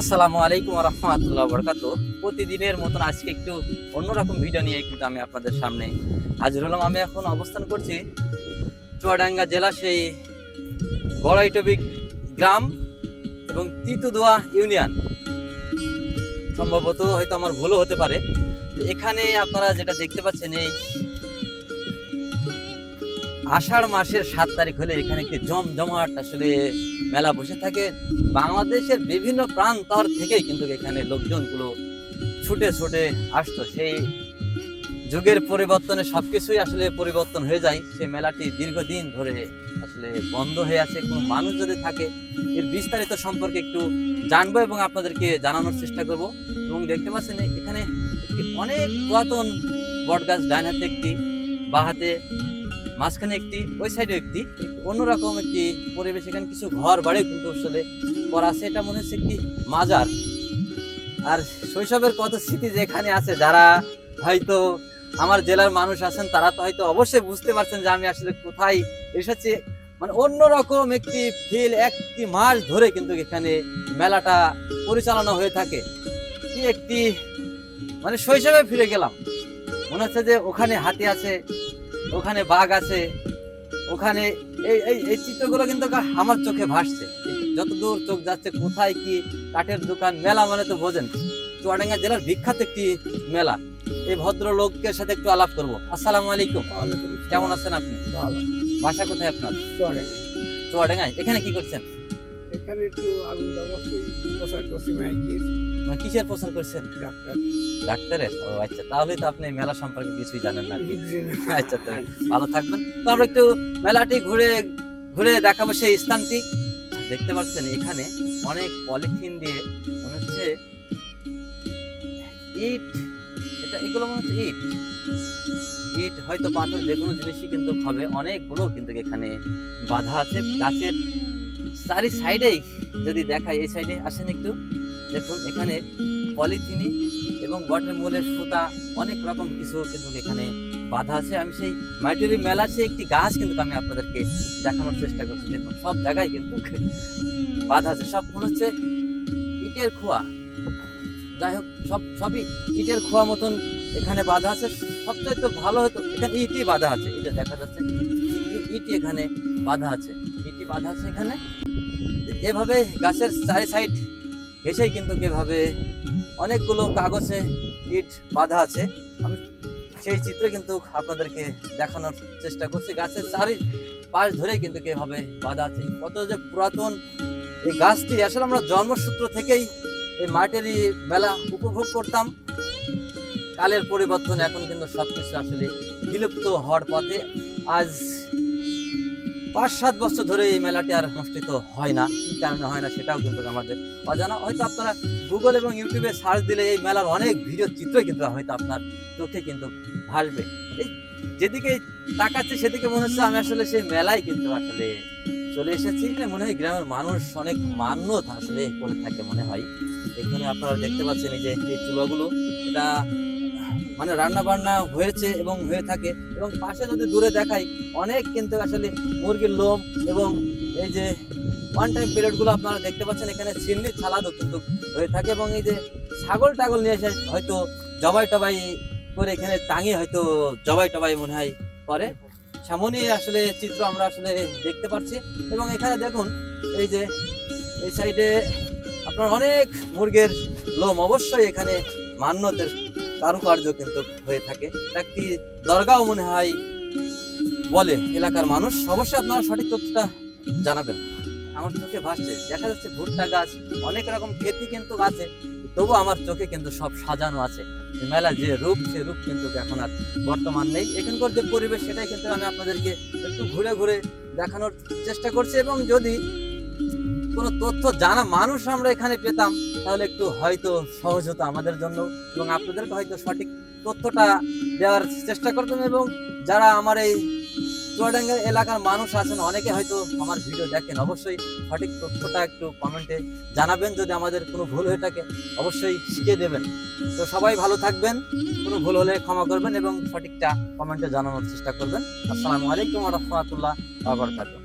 আসসালামু আলাইকুম রহমতুল্লাহ বরকাত প্রতিদিনের মতন আজকে একটু অন্যরকম ভিডিও নিয়ে কিন্তু আমি আপনাদের সামনে হাজির হলাম। আমি এখন অবস্থান করছি চুয়াডাঙ্গা জেলা সেই গড়াইটবিক গ্রাম এবং তিতুদোয়া ইউনিয়ন। সম্ভবত হয়তো আমার ভুলও হতে পারে। এখানে আপনারা যেটা দেখতে পাচ্ছেন এই আষাঢ় মাসের সাত তারিখ হলে এখানে একটি জমজমাট আসলে মেলা বসে থাকে। বাংলাদেশের বিভিন্ন প্রান্তর থেকেই কিন্তু এখানে লোকজনগুলো ছুটে ছুটে আসতো। সেই যুগের পরিবর্তনে সবকিছুই আসলে পরিবর্তন হয়ে যায়। সেই মেলাটি দীর্ঘদিন ধরে আসলে বন্ধ হয়ে আছে। কোনো মানুষ যদি থাকে, এর বিস্তারিত সম্পর্কে একটু জানব এবং আপনাদেরকে জানানোর চেষ্টা করব। এবং দেখতে পাচ্ছেন, এখানে অনেক পুরাতন বটগাছ ডান হাতে একটি বা হাতে মাঝখানে একটি, ওই সাইডে একটি, অন্যরকম একটি পরিবেশ, এখানে কিছু ঘর বাড়ি কিন্তু আসলে করা আছে। এটা মনে হচ্ছে একটি মাজার। আর শৈশবের কত স্মৃতি যে এখানে আছে, যারা হয়তো আমার জেলার মানুষ আছেন, তারা তো হয়তো অবশ্যই বুঝতে পারছেন যে আমি আসলে কোথায় এসেছি। মানে অন্যরকম একটি ফিল একটি মাস ধরে কিন্তু এখানে মেলাটা পরিচালনা হয়ে থাকে। একটি মানে শৈশবে ফিরে গেলাম। মনে হচ্ছে যে ওখানে হাতি আছে ওখানে বাঘ আছে। ওখানে এই এই এই চিত্রগুলো কিন্তু আমার চোখে ভাসছে। যতদূর চোখ যাচ্ছে কোথায় কি কাঠের দোকান মেলা মানে তো বোঝেন। চুয়াডাঙ্গা জেলার বিখ্যাত একটি মেলা। এই ভদ্র লোকের সাথে একটু আলাপ করব। আসসালামু আলাইকুম। কেমন আছেন আপনি? বাসা কোথায় আপনার? চুয়াডাঙ্গায়। এখানে কি করছেন? এখানে একটু আগুন কিসের প্রচার করছেন? ডাক্তার। ডাক্তারের? ও আচ্ছা তাহলে তো আপনি মেলা সম্পর্কে কিছুই জানেন না আচ্ছা তো ভালো থাকবেন। তো আমরা একটু মেলাটি ঘুরে ঘুরে দেখাবো সেই স্থানটি। দেখতে পাচ্ছেন এখানে অনেক পলিথিন দিয়ে মনে হচ্ছে ইট, এটা এগুলো মনে হচ্ছে ইট। ইট হয়তো পাথর, যে কোনো জিনিসই কিন্তু হবে। অনেকগুলো কিন্তু এখানে বাধা আছে। গাছের চারি সাইডেই যদি দেখায়, এই সাইডে আসেন একটু। দেখুন, এখানে পলিথিনি এবং বটের মূলের সুতা, অনেক রকম কিছু কিন্তু এখানে বাধা আছে। আমি সেই মাইটের মেলা সে একটি গাছ কিন্তু আমি আপনাদেরকে দেখানোর চেষ্টা করছি। দেখুন, সব জায়গায় কিন্তু বাধা আছে। সব হচ্ছে ইটের খোয়া। যাই হোক, সব, সবই ইটের খোয়া মতন এখানে বাধা আছে। সবচেয়ে তো ভালো হতো এখানে ইটই বাধা আছে। এটা দেখা যাচ্ছে ই- ইটই এখানে বাধা আছে। ইটই বাধা আছে এখানে। এভাবে গাছের চারি সাইড ঘেসেই কিন্তু এভাবে অনেকগুলো কাগজে ইট বাঁধা আছে। আমি সেই চিত্র কিন্তু আপনাদেরকে দেখানোর চেষ্টা করছি। গাছের চারি পাশ ধরে কিন্তু এভাবে বাঁধা আছে। কত যে পুরাতন এই গাছটি। আসলে আমরা জন্মসূত্র থেকেই এই মাটিরই মেলা উপভোগ করতাম। কালের পরিবর্তন এখন কিন্তু সবকিছু আসলে বিলুপ্ত হওয়ার পথে। আজ পাঁচ সাত বছর ধরে এই মেলাটি আর অনুষ্ঠিত হয় না, কি কারণে হয় না সেটাও কিন্তু আমাদের অজানা। হয়তো আপনারা গুগল এবং ইউটিউবে সার্চ দিলে এই মেলার অনেক ভিডিও চিত্র কিন্তু হয়তো আপনার চোখে কিন্তু ভাসবে এই যেদিকে তাকাচ্ছে সেদিকে মনে হচ্ছে আমি আসলে সেই মেলায় কিন্তু আসলে চলে এসেছি। মনে হয় গ্রামের মানুষ অনেক মান্যত আসলে করে থাকে মনে হয়। এখানে আপনারা দেখতে পাচ্ছেন এই যে এই চুলাগুলো, এটা মানে রান্না বান্না হয়েছে এবং হয়ে থাকে এবং পাশে যদি দূরে দেখাই, অনেক কিন্তু আসলে মুরগির লোম এবং এই যে ওয়ান টাইম পিরিয়ডগুলো আপনারা দেখতে পাচ্ছেন, এখানে চিমনি ছালাদও কিন্তু হয়ে থাকে এবং এই যে ছাগল টাগল নিয়ে এসে হয়তো জবাই টবাই করে এখানে টাঙিয়ে হয়তো জবাই টবাই মনে হয় করে। সামনে আসলে চিত্র আমরা আসলে দেখতে পাচ্ছি এবং এখানে দেখুন, এই যে এই সাইডে আপনার অনেক মুরগের লোম অবশ্যই এখানে মান্যতের কারুকার্য কিন্তু হয়ে থাকে। একটি দরগাও মনে হয় বলে এলাকার মানুষ? অবশ্যই আপনারা সঠিক তথ্যটা জানাবেন। আমার চোখে ভাসছে। দেখা যাচ্ছে ভুট্টা গাছ, অনেক রকম ক্ষেতি কিন্তু আছে। তবু আমার চোখে কিন্তু সব সাজানো আছে। মেলা যে রূপ, সে রূপ কিন্তু এখন আর বর্তমান নেই। এখানকার যে পরিবেশ, সেটাই কিন্তু আমি আপনাদেরকে একটু ঘুরে ঘুরে দেখানোর চেষ্টা করছি। এবং যদি কোনো তথ্য জানা মানুষ আমরা এখানে পেতাম, তাহলে একটু হয়তো সহজ হতো আমাদের জন্য এবং আপনাদেরকে হয়তো সঠিক তথ্যটা দেওয়ার চেষ্টা করতাম এবং যারা আমার এই চুয়াডাঙ্গা এলাকার মানুষ আছেন, অনেকে হয়তো আমার ভিডিও দেখেন, অবশ্যই সঠিক তথ্যটা একটু কমেন্টে জানাবেন। যদি আমাদের কোনো ভুল হয়ে থাকে, অবশ্যই শিখিয়ে দেবেন। তো সবাই ভালো থাকবেন, কোনো ভুল হলে ক্ষমা করবেন এবং সঠিকটা কমেন্টে জানানোর চেষ্টা করবেন। আসসালামু আলাইকুম রহমতুল্লাহ আবরকাতুহ